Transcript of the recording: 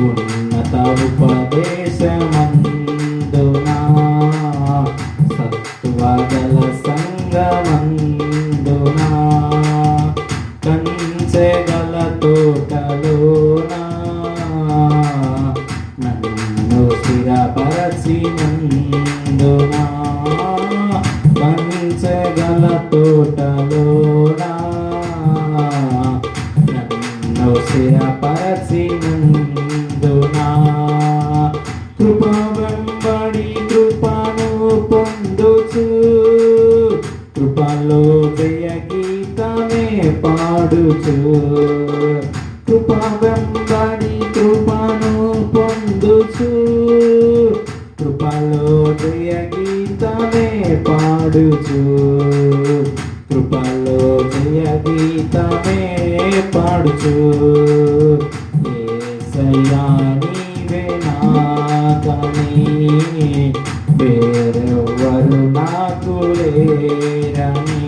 ఉన్నత సత్వగల సంగమందునా? కంచెగల తోటలోనా? నన్ను స్థిరపరచినందునా? కంచెగల తోటలోనా? నన్ను స్థిరపరచినందునా? పొందుచు. కృపలో జయ గీతమే పాడుచు. కృప వెంబడి కృపను పొందుచు. కృపలో జయ గీతమే పాడుచు. కృపలో జయ గీతమే పాడుచు. సయ్యా నీవే నాకని వేరెవ్వరు నాకు లేరని